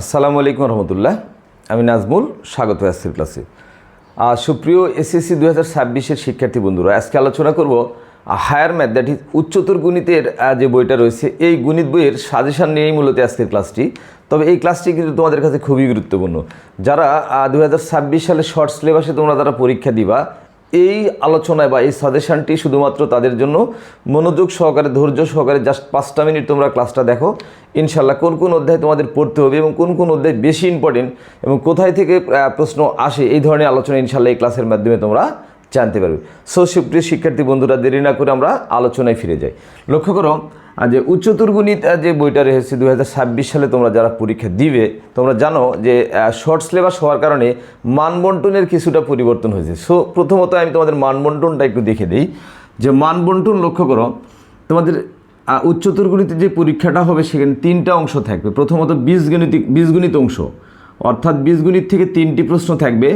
আসসালামু আলাইকুম রহমতুল্লাহ। আমি নাজমুল, স্বাগত আজকের ক্লাসে সুপ্রিয় এসএসসি দু হাজার ছাব্বিশের শিক্ষার্থী বন্ধুরা, আজকে আলোচনা করব হায়ার ম্যাথ দ্যাট ইজ উচ্চতর গণিতের যে বইটা রয়েছে, এই গণিত বইয়ের সাজেশন নিয়েই মূলত আজকের ক্লাসটি তবে এই ক্লাসটি কিন্তু তোমাদের কাছে খুবই গুরুত্বপূর্ণ। যারা দু হাজার ছাব্বিশ সালে শর্ট সিলেবাসে তোমরা তারা পরীক্ষা দিবা এই আলোচনায় বা এই সাজেশানটি শুধুমাত্র তাদের জন্য। মনোযোগ সহকারে, ধৈর্য সহকারে জাস্ট পাঁচটা মিনিট তোমরা ক্লাসটা দেখো। ইনশাল্লাহ কোন কোন অধ্যায় তোমাদের পড়তে হবে এবং কোন কোন অধ্যায় বেশি ইম্পর্টেন্ট এবং কোথায় থেকে প্রশ্ন আসে, এই ধরনের আলোচনা ইনশাল্লাহ এই ক্লাসের মাধ্যমে তোমরা জানতে পারবে। সো সুপ্রিয় শিক্ষার্থী বন্ধুরা, দেরি না করে আমরা আলোচনায় ফিরে যাই। লক্ষ্য করো আহ, যে উচ্চতর গণিত যে বইটা রয়েছে দু হাজার ছাব্বিশ সালে তোমরা যারা পরীক্ষা দিবে তোমরা জানো যে শর্ট সিলেবাস হওয়ার কারণে মানবন্টনের কিছুটা পরিবর্তন হয়েছে। সো প্রথমত আমি তোমাদের মানবন্টনটা একটু দেখে দিই। যে মানবন্টন লক্ষ্য করো তোমাদের উচ্চতর গণিতের যে পরীক্ষাটা হবে সেখানে তিনটা অংশ থাকবে। প্রথমত বীজগণিতিক বীজগণিত অংশ অর্থাৎ বীজগণিত থেকে তিনটি প্রশ্ন থাকবে।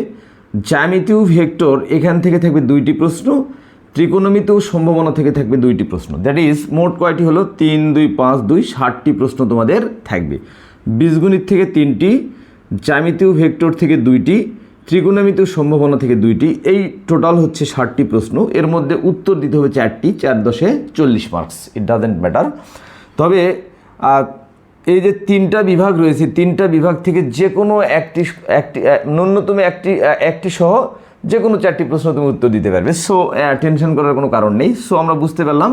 জ্যামিতি ও ভেক্টর এখান থেকে থাকবে দুইটি প্রশ্ন ত্রিকোণমিতি ও সম্ভাবনা থেকে থাকবে দুইটি প্রশ্ন। দ্যাট ইজ মোট কয়টি হলো? তিন, দুই, পাঁচ, দুই, ষাটটি প্রশ্ন তোমাদের থাকবে। বীজগণিত থেকে তিনটি জ্যামিতি ও ভেক্টর থেকে দুইটি ত্রিকোণমিতি ও সম্ভাবনা থেকে দুইটি, এই টোটাল হচ্ছে ষাটটি প্রশ্ন। এর মধ্যে উত্তর দিতে হবে চারটি, চার দশে চল্লিশ মার্কস ইট ডাজেন্ট ম্যাটার তবে এই যে তিনটা বিভাগ রয়েছে, তিনটা বিভাগ থেকে যে কোনো একটি একটি ন্যূনতম একটি একটি সহ যে কোনো চারটি প্রশ্ন তুমি উত্তর দিতে পারবে। সো টেনশন করার কোনো কারণ নেই। সো আমরা বুঝতে পারলাম,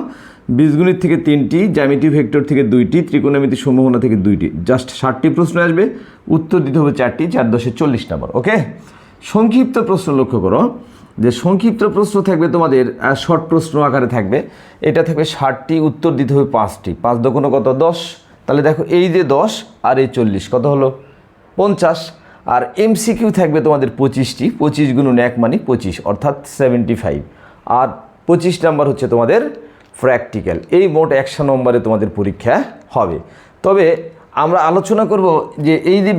বীজগণিত থেকে তিনটি জ্যামিতি ভেক্টর থেকে দুইটি, ত্রিকোণমিতি সম্ভাবনা থেকে দুইটি। জাস্ট ষাটটি প্রশ্ন আসবে। উত্তর দিতে হবে চারটি, চার দশে চল্লিশ নম্বর ওকে সংক্ষিপ্ত প্রশ্ন লক্ষ্য করো, যে সংক্ষিপ্ত প্রশ্ন থাকবে তোমাদের শর্ট প্রশ্ন আকারে থাকবে। এটা থাকবে ষাটটি, উত্তর দিতে হবে পাঁচটি। পাঁচ দোকানো কত? দশ। তাহলে দেখো, এই যে দশ আর এই চল্লিশ, কত হলো? পঞ্চাশ। আর এমসিকিউ থাকবে তোমাদের পঁচিশটি, পঁচিশ গুণন এক মানে পঁচিশ, অর্থাৎ সেভেন্টি ফাইভ আর পঁচিশ নাম্বার হচ্ছে তোমাদের প্র্যাকটিক্যাল এই মোট একশো নম্বরে তোমাদের পরীক্ষা হবে। তবে আমরা আলোচনা করব যে এই যে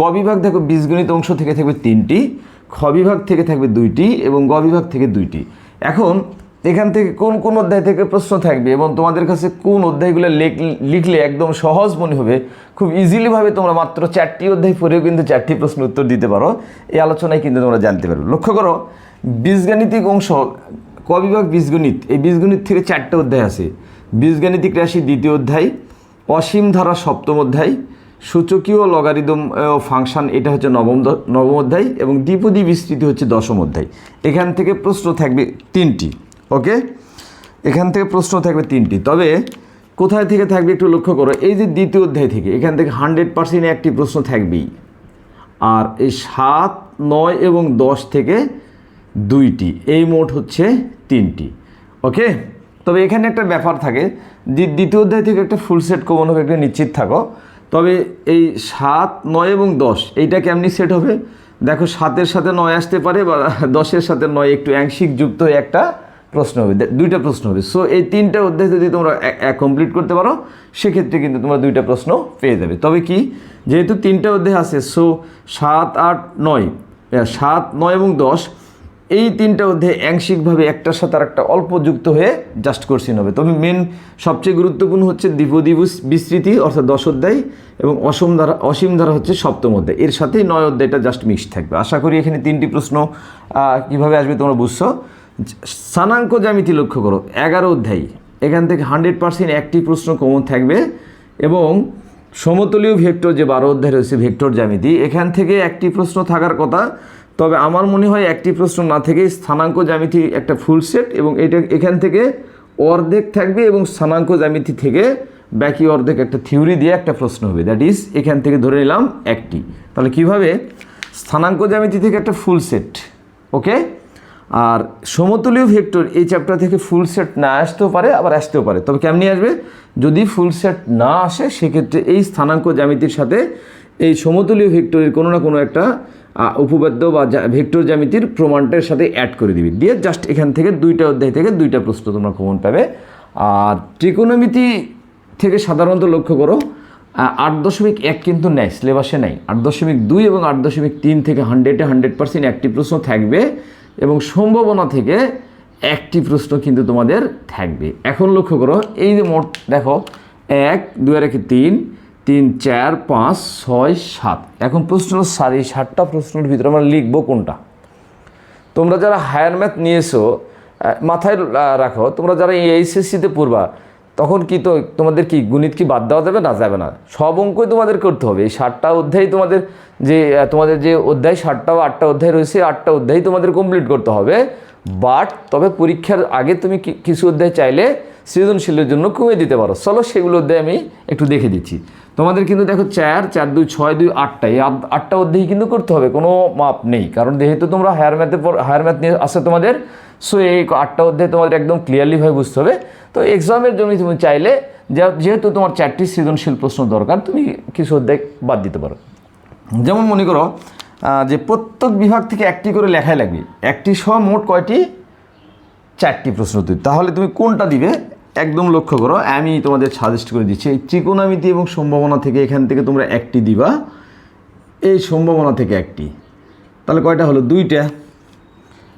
ক বিভাগ দেখো, বীজগণিত অংশ থেকে থাকবে তিনটি, খ বিভাগ থেকে থাকবে দুইটি এবং গ বিভাগ থেকে দুইটি। এখন এখান থেকে কোন কোন অধ্যায় থেকে প্রশ্ন থাকবে এবং তোমাদের কাছে কোন অধ্যায়গুলো লেখ- লিখলে একদম সহজ মনে হবে, খুব ইজিলিভাবে তোমরা মাত্র চারটি অধ্যায় পড়েও কিন্তু চারটি প্রশ্ন উত্তর দিতে পারো। এই আলোচনায় কিন্তু তোমরা জানতে পারবে। লক্ষ্য করো, বীজগাণিতিক অংশ, ক বিভাগ বীজগণিত, এই বীজগণিত থেকে চারটে অধ্যায় আছে। বীজগাণিতিক রাশি দ্বিতীয় অধ্যায়, অসীম ধারা সপ্তম অধ্যায়, সূচকীয় লগারিদম ফাংশন এটা হচ্ছে নবম নবম অধ্যায় এবং দ্বিপদী বিস্তৃতি হচ্ছে দশম অধ্যায়। এখান থেকে প্রশ্ন থাকবে তিনটি। ওকে? এখান থেকে প্রশ্ন থাকবে তিনটি। তবে কোথায় থেকে থাকবে একটু লক্ষ্য করো। এই যে দ্বিতীয় অধ্যায় থেকে, এখান থেকে হান্ড্রেড পার্সেন্ট একটি প্রশ্ন থাকবেই। আর এই সাত, নয় এবং দশ থেকে দুইটি, এই মোট হচ্ছে তিনটি। ওকে? তবে এখানে একটা ব্যাপার থাকে যে দ্বিতীয় অধ্যায় থেকে একটা ফুল সেট কমন হবে, একটা নিশ্চিত থাকো। তবে এই সাত, নয় এবং দশ, এইটা কেমনি সেট হবে? দেখো, সাতের সাথে নয় আসতে পারে বা দশের সাথে নয় একটু অ্যাংশিক যুক্ত হয়ে একটা প্রশ্ন হবে। দুইটা প্রশ্ন হবে। সো এই তিনটা অধ্যায় যদি তোমরা কমপ্লিট করতে পারো, সেক্ষেত্রে কিন্তু তোমরা দুইটা প্রশ্ন পেয়ে যাবে। তবে কি? যেহেতু তিনটা অধ্যায় আছে সো সাত, আট, নয় সাত, নয় এবং দশ, এই তিনটা অধ্যায় আংশিকভাবে একটার সাথে আর একটা অল্প যুক্ত হয়ে জাস্ট কোর্সিন হবে। তবে মেন সবচেয়ে গুরুত্বপূর্ণ হচ্ছে দ্বিপদী বিস- বিস্তৃতি, অর্থাৎ দশ অধ্যায়, এবং অসম ধারা, অসীম ধারা হচ্ছে সপ্তম অধ্যায়। এর সাথেই নয় অধ্যায়টা জাস্ট মিক্সড থাকবে। আশা করি এখানে তিনটি প্রশ্ন কীভাবে আসবে তোমরা বুঝছ। স্থানাঙ্ক জ্যামিতি লক্ষ্য করো, এগারো অধ্যায়। এখান থেকে হান্ড্রেড পার্সেন্ট একটি প্রশ্ন কমন থাকবে এবং সমতলীয় ভেক্টর যে বারো অধ্যায় রয়েছে, ভেক্টর জ্যামিতি, এখান থেকে একটি প্রশ্ন থাকার কথা। তবে আমার মনে হয় একটি প্রশ্ন না থেকে স্থানাঙ্ক জ্যামিতি একটা ফুল সেট এবং এটা এখান থেকে অর্ধেক থাকবে এবং স্থানাঙ্ক জ্যামিতি থেকে বাকি অর্ধেক একটা থিওরি দিয়ে একটা প্রশ্ন হবে। দ্যাট ইজ এখান থেকে ধরে নিলাম একটি। তাহলে কীভাবে? স্থানাঙ্ক জ্যামিতি থেকে একটা ফুল সেট ওকে আর সমতলীয় ভেক্টর এই চ্যাপ্টার থেকে ফুল সেট না আসতেও পারে, আবার আসতেও পারে। তবে কেমনি আসবে? যদি ফুল সেট না আসে, সেক্ষেত্রে এই স্থানাঙ্ক জ্যামিতির সাথে এই সমতলীয় ভেক্টরের কোনো না কোনো একটা উপপাদ্য বা ভেক্টর জ্যামিতির প্রমাণটার সাথে অ্যাড করে দিবি। দিয়ে জাস্ট এখান থেকে দুইটা অধ্যায় থেকে দুইটা প্রশ্ন তোমরা কমন পাবে। আর ত্রিকোণমিতি থেকে সাধারণত লক্ষ্য করো আট দশমিক এক কিন্তু নেয় সিলেবাসে নেই। আট দশমিক দুই এবং আট দশমিক তিন থেকে হান্ড্রেডে হান্ড্রেড পার্সেন্ট একটি প্রশ্ন থাকবে। এবং সম্ভাবনা থেকে একটি প্রশ্ন কিন্তু তোমাদের থাকবে। এখন লক্ষ্য করো, এই যে মোট, দেখো, এক, দুই একে তিন তিন, চার, পাঁচ, ছয়, সাত। এখন প্রশ্ন স্যার, এই সাতটা প্রশ্নের ভিতরে আমরা লিখব কোনটা? তোমরা যারা হায়ার ম্যাথ নিয়েছো মাথায় রাখো, তোমরা যারা এই এইচএসসিতে পড়বা তখন কি তো তোমাদের কি গণিত কি বাদ দেওয়া যাবে? না যাবে না। সব অঙ্কই তোমাদের করতে হবে। এই ষাটটা অধ্যায় তোমাদের যে তোমাদের যে অধ্যায় ষাটটা বা আটটা অধ্যায় রয়েছে আটটা অধ্যায় তোমাদের কমপ্লিট করতে হবে। বাট তবে পরীক্ষার আগে তুমি কিছু অধ্যায় চাইলে সৃজনশীলের জন্য কমিয়ে দিতে পারো। চলো সেগুলো অধ্যায় আমি একটু দেখে দিচ্ছি। তোমাদের কিন্তু দেখো চার চার, দুই, ছয়, দুই, আটটা। এই আট- আটটা অধ্যায় কিন্তু করতে হবে, কোনো মাপ নেই। কারণ যেহেতু তোমরা হায়ার ম্যাথে হায়ার ম্যাথ নিয়ে আসে তোমাদের সো এই আটটা অধ্যায় তোমাদের একদম ক্লিয়ারলিভাবে বুঝতে হবে। তো এক্সামের জন্য তুমি চাইলে যেহেতু তোমার চারটি সৃজনশীল প্রশ্ন দরকার, তুমি কিছু অধ্যায় বাদ দিতে পারো। যেমন মনে করো যে প্রত্যেক বিভাগ থেকে একটি করে লেখাই লাগবে। একটি সহ মোট কয়টি? চারটি প্রশ্ন উত্তর। তাহলে তুমি কোনটা দিবে? একদম লক্ষ্য করো, আমি তোমাদের সাজেস্ট করে দিচ্ছি, এই ত্রিকোণামিতি এবং সম্ভাবনা থেকে এখান থেকে তোমরা একটি দিবা। এই সম্ভাবনা থেকে একটি। তাহলে কয়টা হলো? দুইটা।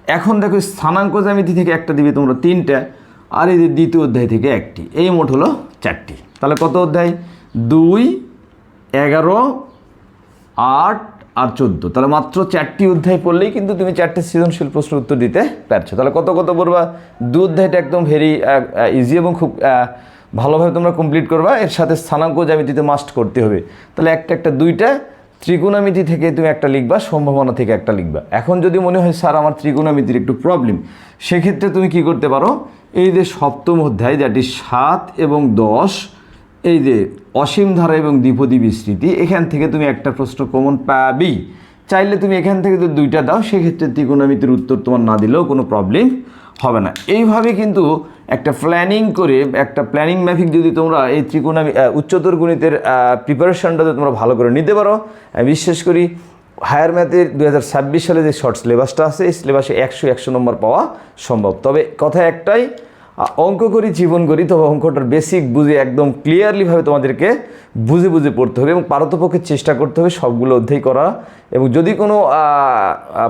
এখন দেখো, স্থানাঙ্ক জ্যামিতি থেকে একটা দিবে তোমরা তিনটা, আর এই দ্বিতীয় অধ্যায় থেকে একটি। এই মোট হলো চারটি। তাহলে কত অধ্যায়? দুই, এগারো, আট আর চোদ্দ। তাহলে মাত্র চারটি অধ্যায় পড়লেই কিন্তু তুমি চারটে সৃজনশীল প্রশ্ন উত্তর দিতে পারছ। তাহলে কত কত পড়বা? দু অধ্যায়টা একদম ভেরি ইজি এবং খুব ভালোভাবে তোমরা কমপ্লিট করবা। এর সাথে স্থানাঙ্ক জ্যামিতিতে মাস্ট করতে হবে। তাহলে একটা একটা দুইটা ত্রিকোণামিতি থেকে তুমি একটা লিখবা, সম্ভাবনা থেকে একটা লিখবা। এখন যদি মনে হয়, স্যার, আমার ত্রিকোণামিতির একটু প্রবলেম সেক্ষেত্রে তুমি কি করতে পারো? এই যে সপ্তম অধ্যায় যেটি সাত এবং দশ এই যে অসীম ধারা এবং দ্বিপদী বিস্তৃতি, এখান থেকে তুমি একটা প্রশ্ন কমন পাবেই চাইলে তুমি এখান থেকে যদি দুইটা দাও, সেক্ষেত্রে ত্রিকোণমিতির উত্তর তোমার না দিলেও কোনো প্রবলেম হবে না। এইভাবে কিন্তু একটা প্ল্যানিং করে, একটা প্ল্যানিং ম্যাফিক যদি তোমরা এই ত্রিকোণামি উচ্চতর গণিতের প্রিপারেশনটা তোমরা ভালো করে নিতে পারো বিশ্বাস করি হায়ার ম্যাথের দু হাজার ছাব্বিশ সালে যে শর্ট সিলেবাসটা আছে, এই সিলেবাসে একশো একশো নম্বর পাওয়া সম্ভব। তবে কথা একটাই অঙ্ক করি, জীবন করি, তবে অঙ্কটার বেসিক বুঝে একদম ক্লিয়ারলিভাবে তোমাদেরকে বুঝে বুঝে পড়তে হবে এবং পারতপক্ষে চেষ্টা করতে হবে সবগুলো অধ্যায় করা। এবং যদি কোনো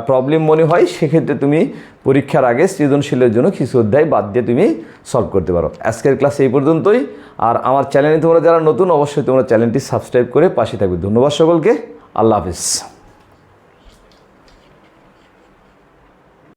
প্রবলেম মনে হয়, সেক্ষেত্রে তুমি পরীক্ষার আগে সৃজনশীলের জন্য কিছু অধ্যায় বাদ দিয়ে তুমি সলভ করতে পারো। আজকের ক্লাস এই পর্যন্তই। আর আমার চ্যানেলে তোমরা যারা নতুন, অবশ্যই তোমরা চ্যানেলটি সাবস্ক্রাইব করে পাশে থাকবে। ধন্যবাদ সকলকে। আল্লাহ হাফিজ।